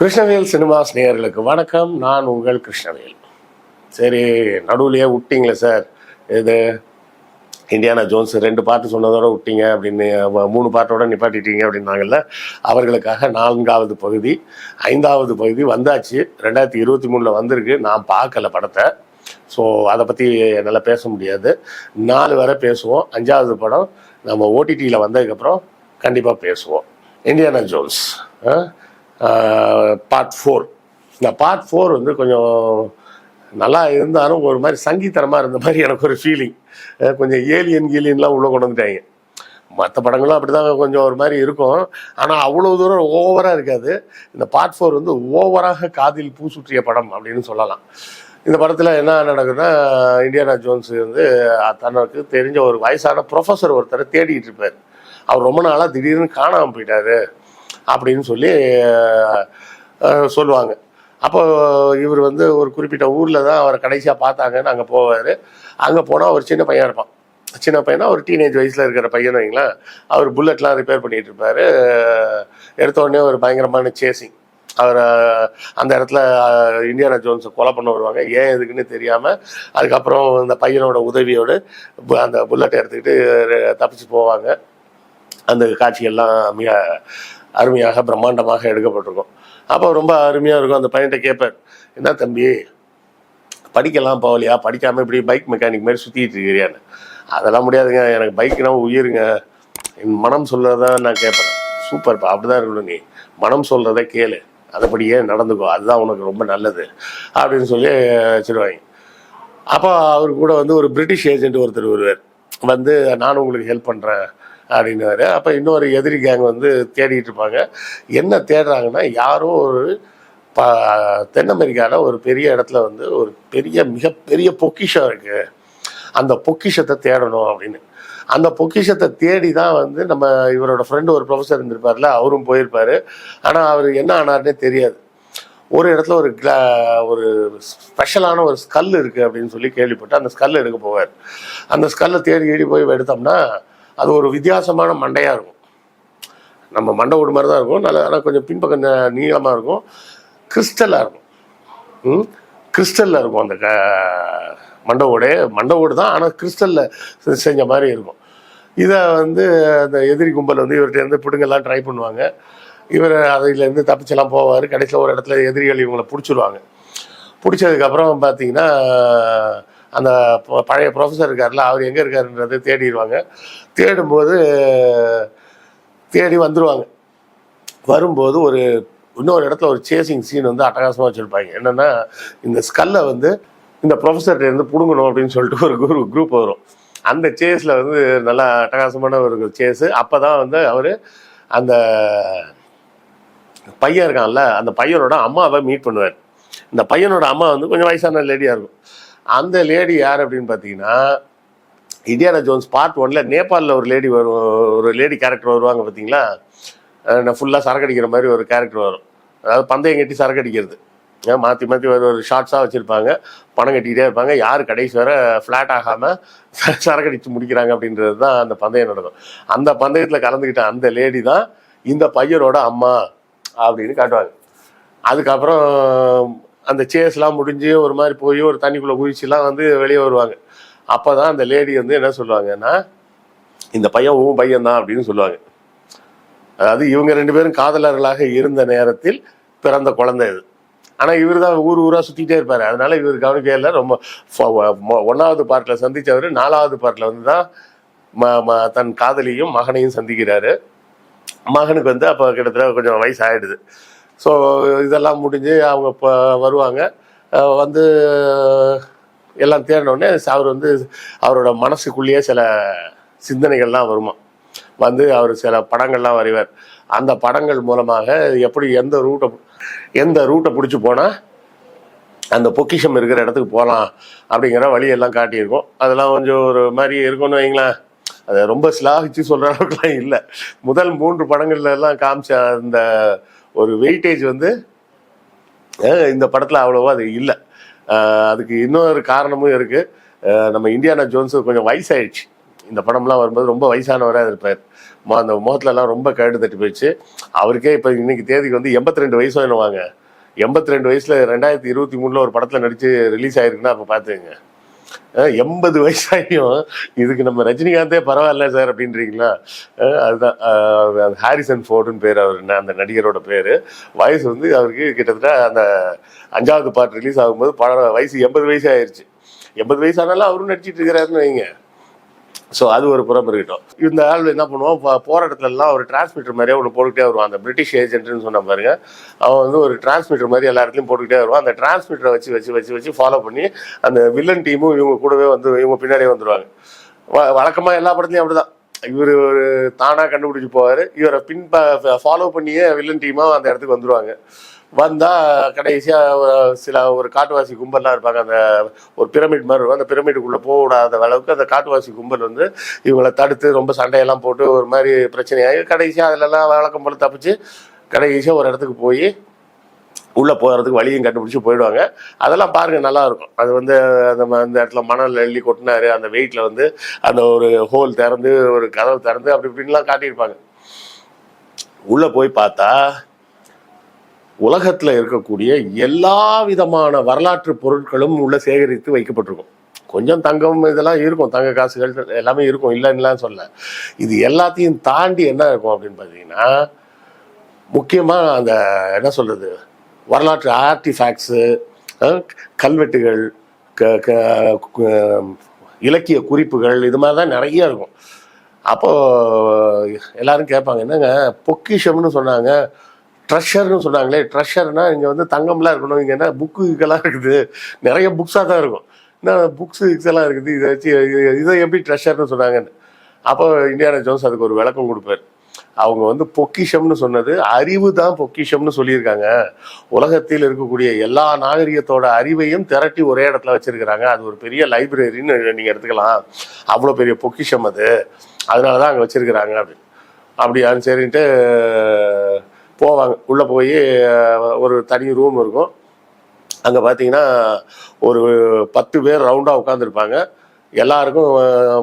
Krishnavel cinemas நேயர்களுக்கு வணக்கம். நான் உங்கள் கிருஷ்ணவேல். சரி நடுவுலையே விட்டீங்களே சார். இது இந்தியானா ஜோன்ஸ் ரெண்டு பாட்டு சொன்னதோட விட்டீங்க அப்படின்னு மூணு பாட்டோட நிப்பாட்டிட்டீங்க அப்படின்னாங்கல்ல அவர்களுக்காக நான்காவது பகுதி ஐந்தாவது பகுதி வந்தாச்சு. ரெண்டாயிரத்தி இருபத்தி மூணில் வந்திருக்கு. நான் பார்க்கல படத்தை. ஸோ அதை பற்றி என்னால் பேச முடியாது. நாலு வரை பேசுவோம். அஞ்சாவது படம் நம்ம ஓடிடியில் வந்ததுக்கப்புறம் கண்டிப்பாக பேசுவோம். இந்தியானா ஜோன்ஸ் பார்ட் ஃபோர் இந்த பார்ட் ஃபோர் வந்து கொஞ்சம் நல்லா இருந்தாலும் ஒரு மாதிரி சங்கீதனமாக இருந்த மாதிரி எனக்கு ஒரு ஃபீலிங் கொஞ்சம் ஏலியன் கீலியன்லாம் உள்ளே கொண்டு வந்துட்டாங்க. மற்ற படங்களும் அப்படி தான் கொஞ்சம் ஒரு மாதிரி இருக்கும். ஆனால் அவ்வளோ தூரம் ஓவராக இருக்காது. இந்த பார்ட் ஃபோர் வந்து ஓவராக காதில் பூ சுற்றிய படம் அப்படின்னு சொல்லலாம். இந்த படத்தில் என்ன நடக்குதுன்னா இந்தியானா ஜோன்ஸ் வந்து தனக்கு தெரிஞ்ச ஒரு வயசான ப்ரொஃபஸர் ஒருத்தரை தேடிட்டு இருப்பார். அவர் ரொம்ப நாளாக திடீர்னு காணாமல் போயிட்டாரு அப்படின்னு சொல்லி சொல்லுவாங்க. அப்போ இவர் வந்து ஒரு குறிப்பிட்ட ஊரில் தான் அவரை கடைசியாக பார்த்தாங்கன்னு அங்கே போவார். அங்கே போனால் ஒரு சின்ன பையன் இருப்பான். சின்ன பையனா ஒரு டீனேஜ் வயசில் இருக்கிற பையன் வைங்களேன். அவர் புல்லட்லாம் ரிப்பேர் பண்ணிகிட்டு இருப்பார். எடுத்த உடனே ஒரு பயங்கரமான சேசிங் அவர் அந்த இடத்துல இந்தியானா ஜோன்ஸை கொலை பண்ண வருவாங்க. ஏன் எதுக்குன்னு தெரியாமல் அதுக்கப்புறம் அந்த பையனோட உதவியோடு அந்த புல்லட்டை எடுத்துக்கிட்டு தப்பிச்சு போவாங்க. அந்த காட்சியெல்லாம் மிக அருமையாக பிரம்மாண்டமாக எடுக்கப்பட்டிருக்கும். அப்போ ரொம்ப அருமையாக இருக்கும். அந்த பையன்கிட்ட கேட்பார் என்ன தம்பி படிக்கலாம் போகலையா? படிக்காமல் இப்படி பைக் மெக்கானிக் மாதிரி சுற்றிட்டு இருக்கிறியான்னு. அதெல்லாம் முடியாதுங்க. எனக்கு பைக்னா உயிருங்க. என் மனம் சொல்கிறதான் நான் கேட்பேன். சூப்பர்ப்பா. அப்படிதான் இருக்கணும் நீ. மனம் சொல்கிறத கேளு. அதுபடியே நடந்துக்கோ அதுதான் உனக்கு ரொம்ப நல்லது அப்படின்னு சொல்லி வச்சுருவாங்க அப்போ அவர் கூட வந்து ஒரு பிரிட்டிஷ் ஏஜென்ட் ஒருத்தர் வருவார். வந்து நானும் உங்களுக்கு ஹெல்ப் பண்ணுறேன் அப்படின்னாரு அப்போ இன்னொரு எதிரி கேங் வந்து தேடிட்டு இருப்பாங்க. என்ன தேடுறாங்கன்னா யாரோ ஒரு ப தென் அமெரிக்காவில் ஒரு பெரிய இடத்துல வந்து ஒரு பெரிய மிகப்பெரிய பொக்கிஷம் இருக்குது அந்த பொக்கிஷத்தை தேடணும் அப்படின்னு. அந்த பொக்கிஷத்தை தேடி தான் வந்து நம்ம இவரோட ஃப்ரெண்டு ஒரு ப்ரொஃபஸர் இருந்திருப்பார்ல அவரும் போயிருப்பாரு. ஆனால் அவர் என்ன ஆனார்னே தெரியாது. ஒரு இடத்துல ஒரு கிளா ஒரு ஸ்பெஷலான ஒரு ஸ்கல் இருக்குது அப்படின்னு சொல்லி கேள்விப்பட்டு அந்த ஸ்கல் எடுக்க போவார். அந்த ஸ்கல்லை தேடி ஏடி போய் எடுத்தோம்னா அது ஒரு வித்தியாசமான மண்டையாக இருக்கும். நம்ம மண்டை ஓடு மாதிரி தான் இருக்கும். நல்லா ஆனால் கொஞ்சம் பின்பக்கம் நீளமாக இருக்கும். கிறிஸ்டலாக இருக்கும். கிறிஸ்டலில் இருக்கும் அந்த க மண்டை ஓடு. மண்டை ஓடு தான் ஆனால் கிறிஸ்டலில் செஞ்ச மாதிரி இருக்கும். இதை வந்து அந்த எதிரி கும்பல் வந்து இவர்கிட்ட இருந்து பிடுங்கெல்லாம் ட்ரை பண்ணுவாங்க. இவர் அதிலேருந்து தப்பிச்செல்லாம் போவார். கடைசியில் ஒரு இடத்துல எதிரிகள் இவங்களை பிடிச்சிருவாங்க. பிடிச்சதுக்கப்புறம் பார்த்தீங்கன்னா அந்த ப- பழைய ப்ரொஃபஸர் இருக்கார்ல அவர் எங்கே இருக்காருன்றதை தேடிடுவாங்க தேடும்போது தேடி வந்துடுவாங்க வரும்போது ஒரு இன்னொரு இடத்துல ஒரு சேசிங் சீன் வந்து அட்டகாசமாக வச்சுருப்பாங்க. என்னென்னா இந்த ஸ்கல்லை வந்து இந்த ப்ரொஃபஸர்கிட்ட இருந்து பிடுங்கணும் அப்படின்னு சொல்லிட்டு ஒரு குரு குரூப் வரும். அந்த சேஸில் வந்து நல்லா அட்டகாசமான ஒரு சேஸு. அப்போ தான் வந்து அவர் அந்த பையன் இருக்கான்ல அந்த பையனோட அம்மாவை மீட் பண்ணுவார். இந்த பையனோட அம்மா வந்து கொஞ்சம் வயசான லேடியாக இருக்கும். அந்த லேடி யார் அப்படின்னு பார்த்தீங்கன்னா இந்தியானா ஜோன்ஸ் பார்ட் ஒன்ல நேபாளில் ஒரு லேடி வரும் ஒரு லேடி கேரக்டர் வருவாங்க பார்த்தீங்களா நான் ஃபுல்லாக சரக்கு அடிக்கிற மாதிரி ஒரு கேரக்டர் வரும். அதாவது பந்தயம் கட்டி சரக்கு அடிக்கிறது. மாற்றி மாற்றி ஒரு ஒரு ஷார்ட்ஸாக வச்சுருப்பாங்க. பணம் கட்டிக்கிட்டே இருப்பாங்க. யார் கடைசி வர ஃப்ளாட் ஆகாமல் சரக்கடிச்சு முடிக்கிறாங்க அப்படின்றது தான் அந்த பந்தயம் நடக்கும் அந்த பந்தயத்தில் கலந்துக்கிட்ட அந்த லேடி தான் இந்த பையனோட அம்மா அப்படின்னு காட்டுவாங்க. அதுக்கப்புறம் அந்த சேஸ்லாம் முடிஞ்சு ஒரு மாதிரி போய் ஒரு தண்ணிக்குள்ளே குதிச்சுலாம் வந்து வெளியே வருவாங்க. அப்போ தான் அந்த லேடி வந்து என்ன சொல்லுவாங்கன்னா இந்த பையன் உன் பையன் தான் அப்படின்னு சொல்லுவாங்க. அதாவது இவங்க ரெண்டு பேரும் காதலர்களாக இருந்த நேரத்தில் பிறந்த குழந்தை இது ஆனால் இவர் தான் ஊர் ஊராக சுற்றிட்டே இருப்பார். அதனால இவர் கவனிக்கவே இல்லை. ரொம்ப ஒன்றாவது பார்ட்டில் சந்தித்தவர் நாலாவது பார்ட்டில் வந்து தான் ம ம- தன் காதலியும் மகனையும் சந்திக்கிறாரு. மகனுக்கு வந்து அப்போ கிட்டத்தட்ட கொஞ்சம் வயசு ஆகிடுது ஸோ இதெல்லாம் முடிஞ்சு அவங்க இப்போ வருவாங்க. வந்து எல்லாம் தேடினோடனே அவர் வந்து அவரோட மனசுக்குள்ளேயே சில சிந்தனைகள்லாம் வருமா வந்து அவர் சில படங்கள்லாம் வரைவார். அந்த படங்கள் மூலமாக எப்படி எந்த ரூட்டை எந்த ரூட்டை பிடிச்சி போனால் அந்த பொக்கிஷம் இருக்கிற இடத்துக்கு போகலாம் அப்படிங்கிற வழியெல்லாம் காட்டியிருக்கோம். அதெல்லாம் கொஞ்சம் ஒரு மாதிரி இருக்கும்னு வைங்களேன். அதை ரொம்ப சிலாகிச்சு சொல்கிற அளவுக்குலாம் இல்லை. முதல் மூன்று படங்கள்லாம் காமிச்ச அந்த ஒரு வெயிட்டேஜ் வந்து இந்த படத்தில் அவ்வளோவா அது இல்லை. அதுக்கு இன்னொரு காரணமும் இருக்குது நம்ம இந்தியானா ஜோன்ஸ் கொஞ்சம் வயசாயிடுச்சு. இந்த படம்லாம் வரும்போது ரொம்ப வயசானவராக இருப்பார். அந்த முகத்துலலாம் ரொம்ப கழுடு தட்டி போயிடுச்சு. அவருக்கே இப்போ இன்னைக்கு தேதிக்கு வந்து எண்பத்தி ரெண்டு வயசு என்னவாங்க எண்பத்தி ரெண்டு வயசுல ரெண்டாயிரத்தி இருபத்தி மூணுல ஒரு படத்துல நடிச்சு ரிலீஸ் ஆயிருக்குன்னா அப்ப பாத்துங்க எண்பது வயசாயும் இதுக்கு நம்ம ரஜினிகாந்தே பரவாயில்ல சார் அப்படின்றீங்களா? அதுதான். ஹாரிசன் ஃபோர்டுன்னு பேர் அவர் ந- அந்த நடிகரோட பேர். வயசு வந்து அவருக்கு கிட்டத்தட்ட அந்த அஞ்சாவது பார்ட் ரிலீஸ் ஆகும்போது படம் வயசு எண்பது வயசு ஆயிடுச்சு எண்பது வயசு ஆனாலும் அவரும் நடிச்சிட்டு இருக்கிறாருன்னு வைங்க. ஸோ அது ஒரு புறம் இருக்கட்டும். இந்த ஆள் என்ன பண்ணுவோம் போ- போற இடத்துல எல்லாம் ஒரு டிரான்ஸ்மிட்டர் மாதிரியே ஒன்று போட்டுக்கிட்டே வருவான். அந்த பிரிட்டிஷ் ஏஜென்ட்னு சொன்ன பாருங்க. அவன் வந்து ஒரு டிரான்ஸ்மிட்டர் மாதிரி எல்லா இடத்துலையும் போட்டுக்கிட்டே வருவான். அந்த டிரான்ஸ்மிட்டரை வச்சு வச்சு வச்சு வச்சு ஃபாலோ பண்ணி அந்த வில்லன் டீமும் இவங்க கூடவே வந்து இவங்க பின்னாடியே வந்துருவாங்க. வ- எல்லா படத்துலையும் அப்படிதான். இவர் ஒரு தானாக கண்டுபிடிச்சி போவார். இவரை பின் ஃபாலோ பண்ணியே வில்லன் டீமாக அந்த இடத்துக்கு வந்துடுவாங்க வந்தால் கடைசியாக ஒரு- சில ஒரு காட்டுவாசி கும்பல்லாம் இருப்பாங்க. அந்த ஒரு பிரமிட் மாதிரி இருக்கும். அந்த பிரமிடுக்குள்ளே போக அளவுக்கு அந்த காட்டுவாசி கும்பல் வந்து இவங்களை தடுத்து ரொம்ப சண்டையெல்லாம் போட்டு ஒரு மாதிரி பிரச்சனையாகி கடைசியாக அதுலலாம் வழக்கம் போல தப்பிச்சு கடைசியாக ஒரு இடத்துக்கு போய் உள்ளே போகிறதுக்கு வழியும் கண்டுபிடிச்சி போயிடுவாங்க. அதெல்லாம் பாருங்கள் நல்லாயிருக்கும் அது வந்து அந்த அந்த இடத்துல மணல் எள்ளி கொட்டினாரு. அந்த வெயிட்டில் வந்து அந்த ஒரு ஹோல் திறந்து ஒரு கதவு திறந்து அப்படி இப்படின்லாம் காட்டியிருப்பாங்க. உள்ளே போய் பார்த்தா உலகத்தில் இருக்கக்கூடிய எல்லா விதமான வரலாற்று பொருட்களும் உள்ள சேகரித்து வைக்கப்பட்டிருக்கும். கொஞ்சம் தங்கம் இதெல்லாம் இருக்கும். தங்க காசுகள் எல்லாமே இருக்கும். இல்லைன்னுலாம் சொல்ல. இது எல்லாத்தையும் தாண்டி என்ன இருக்கும் அப்படின்னு பார்த்தீங்கன்னா முக்கியமாக அந்த என்ன சொல்கிறது வரலாற்று ஆர்டிஃபேக்ட்ஸு கல்வெட்டுகள் க க- இலக்கிய குறிப்புகள் இது மாதிரி தான் நிறைய இருக்கும். அப்போது எல்லாரும் கேட்பாங்க என்னங்க பொக்கிஷம்னு சொன்னாங்க. ட்ரெஷர்னு சொன்னாங்களே ட்ரெஷர்னா இங்கே வந்து தங்கம்லாம் இருக்கணும் இங்கே என்ன புக்கு இதெல்லாம் இருக்குது. நிறைய புக்ஸாக தான் இருக்கும். என்ன புக்ஸு எல்லாம் இருக்குது. இதை வச்சு இதை எப்படி ட்ரெஷர்னு சொன்னாங்கன்னு. அப்போ இந்தியானா ஜோன்ஸ் அதுக்கு ஒரு விளக்கம் கொடுப்பாரு. அவங்க வந்து பொக்கிஷம்னு சொன்னது அறிவு தான் பொக்கிஷம்னு சொல்லியிருக்காங்க. உலகத்தில் இருக்கக்கூடிய எல்லா நாகரிகத்தோட அறிவையும் திரட்டி ஒரே இடத்துல வச்சிருக்கிறாங்க. அது ஒரு பெரிய லைப்ரரின்னு நீங்கள் எடுத்துக்கலாம். அவ்வளோ பெரிய பொக்கிஷம் அது. அதனால தான் அங்கே வச்சிருக்கிறாங்க அப்படின்னு. அப்படியான்னு சரின்ட்டு போவாங்க உள்ளே போய் ஒரு தனி ரூம் இருக்கும். அங்கே பார்த்தீங்கன்னா ஒரு பத்து பேர் ரவுண்டாக உட்காந்துருப்பாங்க எல்லாருக்கும்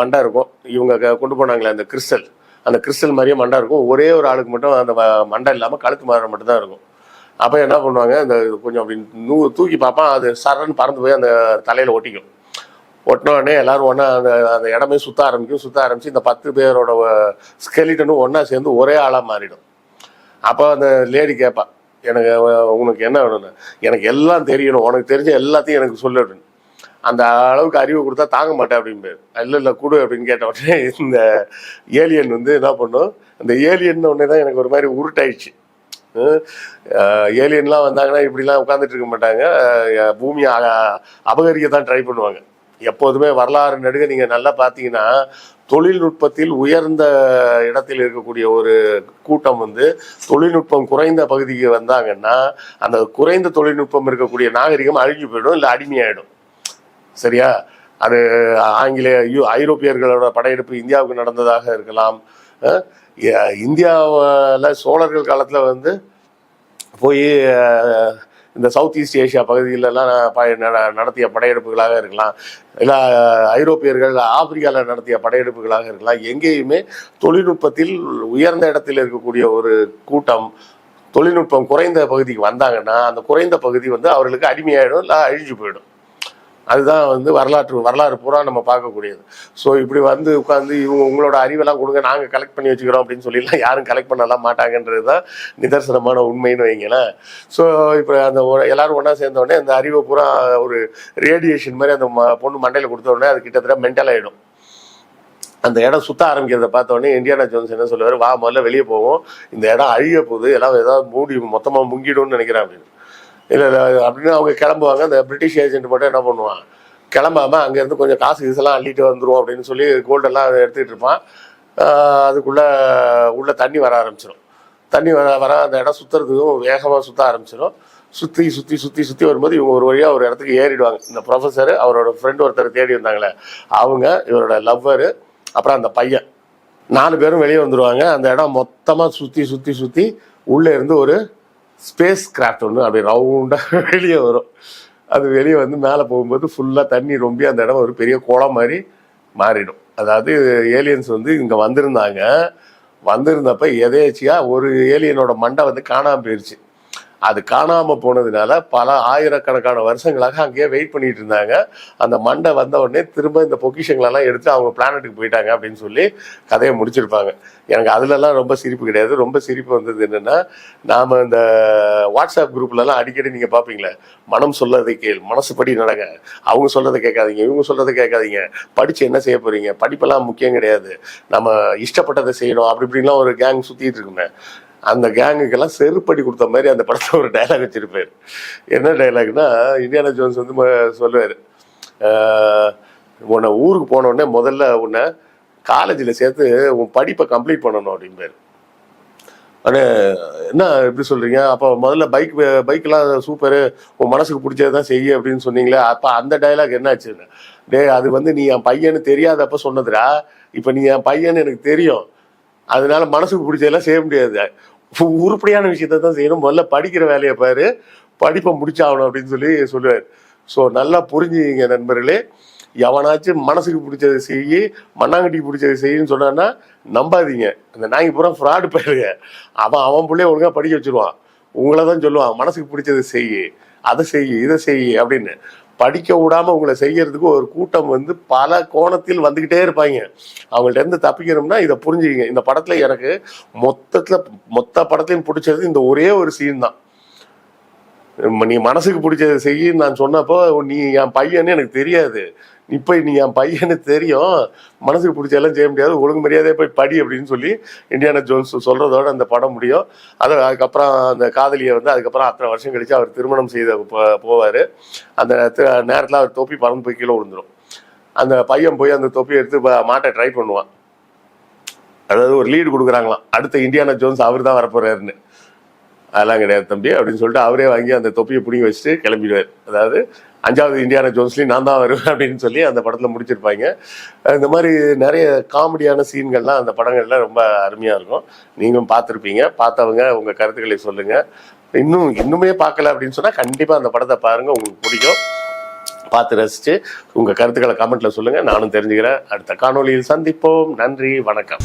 மண்டை இருக்கும். இவங்க கொண்டு போனாங்களே அந்த கிறிஸ்டல். அந்த கிறிஸ்டல் மாதிரியே மண்டை இருக்கும். ஒரே ஒரு ஆளுக்கு மட்டும் அந்த மண்டை இல்லாமல் கழுத்து மாதிரி மட்டும் தான் இருக்கும். அப்போ என்ன பண்ணுவாங்க அந்த கொஞ்சம் அப்படி நூ தூக்கி பார்ப்பான் அது சரன்னு பறந்து போய் அந்த தலையில் ஒட்டிக்கும். ஒட்டின உடனே எல்லாரும் ஒன்றா அந்த அந்த இடமே சுத்த ஆரம்பிக்கும். சுத்த ஆரம்பித்து இந்த பத்து பேரோட ஸ்கெலிட்டனும் ஒன்றா சேர்ந்து ஒரே ஆளாக மாறிடும். அப்போ அந்த லேடி கேட்பா எனக்கு உனக்கு என்ன வேணும்னு? எனக்கு எல்லாம் தெரியணும். உனக்கு தெரிஞ்ச எல்லாத்தையும் எனக்கு சொல்லிடணும் அந்த அளவுக்கு அறிவு கொடுத்தா தாங்க மாட்டேன் அப்படின்னு இல்லை இல்லை கொடு அப்படின்னு கேட்ட உடனே இந்த ஏலியன் வந்து என்ன பண்ணும்? அந்த ஏலியன் உடனே தான் எனக்கு ஒரு மாதிரி உருட்டாயிடுச்சு. ஏலியன்லாம் வந்தாங்கன்னா இப்படிலாம் உட்காந்துட்டு இருக்க மாட்டாங்க. பூமியை அபகரிக்க தான் ட்ரை பண்ணுவாங்க. எப்போதுமே வரலாறு நடுக நீங்கள் நல்லா பார்த்தீங்கன்னா தொழில்நுட்பத்தில் உயர்ந்த இடத்தில் இருக்கக்கூடிய ஒரு கூட்டம் வந்து தொழில்நுட்பம் குறைந்த பகுதிக்கு வந்தாங்கன்னா அந்த குறைந்த தொழில்நுட்பம் இருக்கக்கூடிய நாகரிகம் அழிஞ்சு போயிடும் இல்லை அடிமையாயிடும். சரியா? அது ஆங்கிலேய யூ ஐரோப்பியர்களோட படையெடுப்பு இந்தியாவுக்கு நடந்ததாக இருக்கலாம். இந்தியாவில் சோழர்கள் காலத்தில் வந்து போய் இந்த சவுத் ஈஸ்ட் ஏஷியா பகுதியிலலாம் நட- நடத்திய படையெடுப்புகளாக இருக்கலாம். இல்லை ஐரோப்பியர்கள் ஆப்பிரிக்காவில் நடத்திய படையெடுப்புகளாக இருக்கலாம். எங்கேயுமே தொழில்நுட்பத்தில் உயர்ந்த இடத்தில் இருக்கக்கூடிய ஒரு கூட்டம் தொழில்நுட்பம் குறைந்த பகுதிக்கு வந்தாங்கன்னா அந்த குறைந்த பகுதி வந்து அவர்களுக்கு அடிமையாயிடும் இல்லை அழிஞ்சு போயிடும். அதுதான் வந்து வரலாற்று வரலாறு பூரா நம்ம பார்க்கக்கூடியது. ஸோ இப்படி வந்து உட்காந்து இவங்க உங்களோட அறிவெல்லாம் கொடுங்க நாங்கள் கலெக்ட் பண்ணி வச்சுக்கிறோம் அப்படின்னு சொல்லிலாம் யாரும் கலெக்ட் பண்ணலாம் மாட்டாங்கன்றது தான் நிதர்சனமான உண்மைன்னு வைங்களேன். ஸோ இப்போ அந்த எல்லாரும் ஒன்றா சேர்ந்த உடனே அந்த அறிவை பூரா ஒரு ரேடியேஷன் மாதிரி அந்த ம- பொண்ணு மண்டையில் கொடுத்த உடனே அது கிட்டத்தட்ட மென்டல் ஆகிடும் அந்த இடம் சுத்த ஆரம்பிக்கிறத பார்த்த உடனே இந்தியானா ஜோன்ஸ் என்ன சொல்லுவார் வா முதல்ல வெளியே போவோம். இந்த இடம் அழிய போகுது. எல்லாம் ஏதாவது மூடி மொத்தமாக முங்கிடும்னு நினைக்கிறேன் அப்படின்னு. இல்லை இல்லை அப்படின்னு அவங்க கிளம்புவாங்க. அந்த பிரிட்டிஷ் ஏஜென்ட் மட்டும் என்ன பண்ணுவான்? கிளம்பாம அங்கேருந்து கொஞ்சம் காசு கீசெல்லாம் அள்ளிட்டு வந்துருவோம் அப்படின்னு சொல்லி கோல்டெல்லாம் எடுத்துகிட்டு இருப்பான். அதுக்குள்ளே உள்ளே தண்ணி வர ஆரம்பிச்சிடும் தண்ணி வர வர அந்த இடம் சுற்றுறதுக்கும் வேகமாக சுற்ற ஆரம்பிச்சிடும் சுற்றி சுற்றி சுற்றி சுற்றி வரும்போது இவங்க ஒரு வழியாக ஒரு இடத்துக்கு ஏறிடுவாங்க. இந்த ப்ரொஃபஸர் அவரோட ஃப்ரெண்டு ஒருத்தர் தேடி வந்தாங்களே. அவங்க இவரோட லவ்வரு அப்புறம் அந்த பையன். நாலு பேரும் வெளியே வந்துருவாங்க. அந்த இடம் மொத்தமாக சுற்றி சுற்றி சுற்றி உள்ளே இருந்து ஒரு ஸ்பேஸ் கிராஃப்ட் ஒன்று அப்படி ரவுண்டாக வெளியே வரும். அது வெளியே வந்து மேலே போகும்போது ஃபுல்லாக தண்ணி ரொம்பி அந்த இடம் ஒரு பெரிய குளம் மாதிரி மாறிடும். அதாவது ஏலியன்ஸ் வந்து இங்கே வந்திருந்தாங்க. வந்திருந்தப்ப எதேச்சியாக ஒரு ஏலியனோட மண்டை வந்து காணாமல் போயிடுச்சு அது காணாமல் போனதுனால பல ஆயிரக்கணக்கான வருஷங்களாக அங்கேயே வெயிட் பண்ணிட்டு இருந்தாங்க. அந்த மண்டை வந்த உடனே திரும்ப இந்த பொக்கிஷங்களெல்லாம் எடுத்து அவங்க பிளானட்டுக்கு போயிட்டாங்க அப்படின்னு சொல்லி கதையை முடிச்சிருப்பாங்க. எனக்கு அதுலலாம் ரொம்ப சிரிப்பு கிடையாது. ரொம்ப சிரிப்பு வந்தது என்னென்னா நாம இந்த வாட்ஸ்அப் குரூப்லலாம் அடிக்கடி நீங்கள் பார்ப்பீங்களே மனம் சொல்லதை கேள் மனசுப்படி நடங்க. அவங்க சொல்றதை கேட்காதீங்க இவங்க சொல்றதை கேட்காதீங்க. படிச்சு என்ன செய்ய போறீங்க? படிப்பெல்லாம் முக்கியம் கிடையாது. நம்ம இஷ்டப்பட்டதை செய்யணும் அப்படி இப்படின்லாம் ஒரு கேங் சுற்றிட்டு இருக்குமே. அந்த கேங்குக்கெல்லாம் செருப்படி கொடுத்த மாதிரி அந்த படத்தில் ஒரு டைலாக் வச்சிருப்பார். என்ன டைலாக்னா இந்தியானா ஜோன்ஸ் வந்து சொல்லுவார். உன்னை ஊருக்கு போனோடனே முதல்ல உன்னை காலேஜில் சேர்த்து உன் படிப்பை கம்ப்ளீட் பண்ணணும் அப்படிம்பாரு. அண்ணே என்ன எப்படி சொல்கிறீங்க அப்போ முதல்ல பைக் பைக்கெலாம் சூப்பரு உன் மனசுக்கு பிடிச்சது தான் செய்ய அப்படின்னு சொன்னீங்களே அப்போ அந்த டைலாக் ஆச்சுன்னு டே அது வந்து நீ என் பையன்னு தெரியாதப்ப சொன்னதுடா. இப்போ நீ என் பையன்னு எனக்கு தெரியும். அதனால மனசுக்கு பிடிச்சதெல்லாம் செய்ய முடியாது. உருப்படியான விஷயத்த தான் செய்யணும். முதல்ல படிக்கிற வேலையை பாரு. படிப்பை முடிச்சாகணும் அப்படின்னு சொல்லி சொல்லுவார். ஸோ நல்லா புரிஞ்சுங்க நண்பர்களே. எவனாச்சும் மனசுக்கு பிடிச்சதை செய்யி மண்ணாங்கட்டிக்கு பிடிச்சதை செய்யுன்னு சொன்னான்னா நம்பாதீங்க. அந்த நாய்க்கு பூரா ஃப்ராடு பயிருங்க அவன் அவன் பிள்ளைய ஒழுங்கா படிக்க வச்சிருவான். உங்களை தான் சொல்லுவான் மனசுக்கு பிடிச்சதை செய்யு அதை செய்யு இதை செய்யு அப்படின்னு. படிக்க விடாம உங்களை செய்யறதுக்கு ஒரு கூட்டம் வந்து பல கோணத்தில் வந்துகிட்டே இருப்பாங்க. அவங்கள்ட்ட இருந்து தப்பிக்கணும்னா இதை புரிஞ்சுக்கிங்க. இந்த படத்துல எனக்கு மொத்தத்துல மொத்த படத்தையும் பிடிச்சது இந்த ஒரே ஒரு சீன் தான். நீ மனசுக்கு பிடிச்சதை செய்யின்னு நான் சொன்னப்போ நீ என் பையன்னு எனக்கு தெரியாது. இப்போ நீ என் பையனு தெரியும். மனசுக்கு பிடிச்சதெல்லாம் செய்ய முடியாது. ஒழுங்கு மரியாதையே போய் படி அப்படின்னு சொல்லி இந்தியானா ஜோன்ஸ் சொல்றதோட அந்த படம் முடியும். அது அதுக்கப்புறம் அந்த காதலியை வந்து அதுக்கப்புறம் அத்தனை வருஷம் கழிச்சு அவர் திருமணம் செய்த போவார். அந்த நேரத்தில் அவர் தொப்பி பறந்து போய் கீழே விழுந்துடும் அந்த பையன் போய் அந்த தொப்பியை எடுத்து மாட்டை ட்ரை பண்ணுவான். அதாவது ஒரு லீடு கொடுக்குறாங்களாம். அடுத்த இந்தியானா ஜோன்ஸ் அவர் தான் வரப்போறாருன்னு. அதெல்லாம் கிடையாது தம்பி அப்படின்னு சொல்லிட்டு அவரே வாங்கி அந்த தொப்பியை பிடிங்கி வச்சுட்டு கிளம்பிடுவார். அதாவது அஞ்சாவது இந்தியானா ஜோன்ஸ்லேயும் நான் தான் வருவேன் அப்படின்னு சொல்லி அந்த படத்தில் முடிச்சிருப்பாங்க. இந்த மாதிரி நிறைய காமெடியான சீன்கள்லாம் அந்த படங்கள்ல ரொம்ப அருமையாக இருக்கும். நீங்களும் பார்த்துருப்பீங்க. பார்த்தவங்க உங்கள் கருத்துக்களை சொல்லுங்கள் இன்னும் இன்னுமே பார்க்கல அப்படின்னு சொன்னால் கண்டிப்பாக அந்த படத்தை பாருங்கள் உங்களுக்கு பிடிக்கும். பார்த்து ரசித்து உங்கள் கருத்துக்களை கமெண்ட்டில் சொல்லுங்கள் நானும் தெரிஞ்சுக்கிறேன். அடுத்த காணொலியில் சந்திப்போம். நன்றி. வணக்கம்.